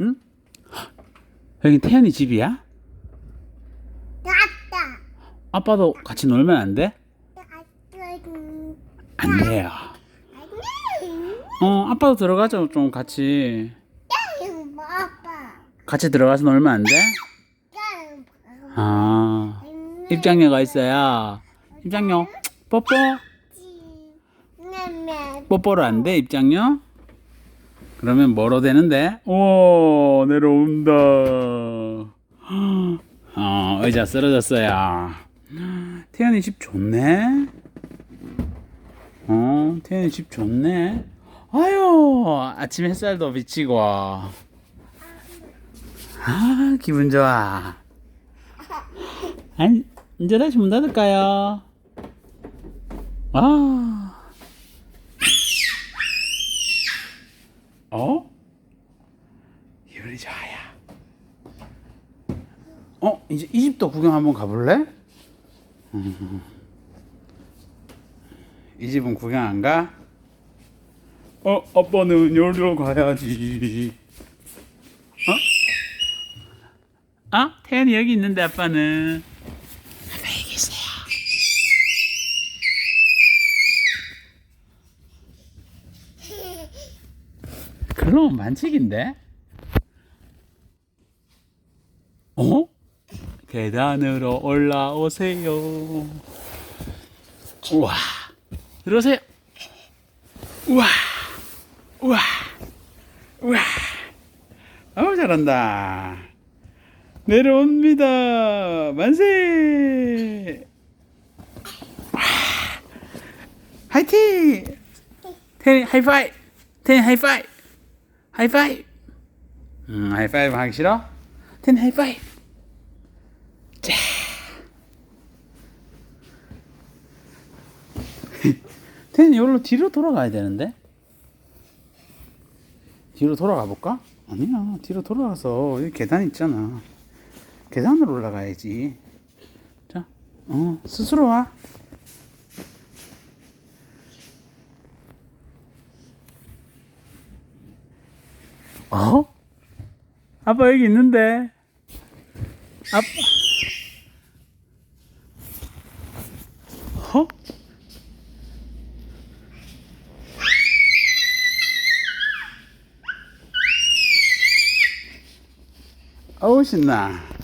응? 여긴 태연이 집이야? 나다. 아빠도 같이 놀면 안 돼? 안 돼요. 어, 아빠도 들어가죠, 좀 같이. 아빠. 같이 들어가서 놀면 안 돼? 아, 입장료가 있어요. 입장료, 뽀뽀? 뽀뽀로 안 돼, 입장료? 그러면 뭐로 되는데? 오, 내려온다. 어, 의자 쓰러졌어요. 태연이 집 좋네? 어, 태연이 집 좋네? 아유, 아침 햇살도 비치고. 아, 기분 좋아. 아니, 이제 다시 문 닫을까요? 아. 어? 기분이 좋아요. 어, 이제 이 집도 구경 한번 가볼래? 음. 이 집은 구경 안 가? 어, 아빠는 여기로 가야지. 어? 어? 태연이 여기 있는데 아빠는. 아빠 여기 있어요. 그럼 만칙인데? 어? 계단으로 올라오세요. 우와. 들어오세요. 우와. 우와. 우와. 아우, 잘한다. 내려옵니다. 만세. 와. 화이팅! 테니 하이파이. 테니 하이파이. 하이파이. 음, 하이파이브 하기 싫어? 테니 하이파이. 자. 테니 여기로 뒤로 돌아가야 되는데? 뒤로 돌아가 볼까? 아니야, 뒤로 돌아가서 여기 계단 있잖아. 계단으로 올라가야지. 자, 어, 스스로 와. 어? 아빠 여기 있는데. 아빠. 어? 어우 신나.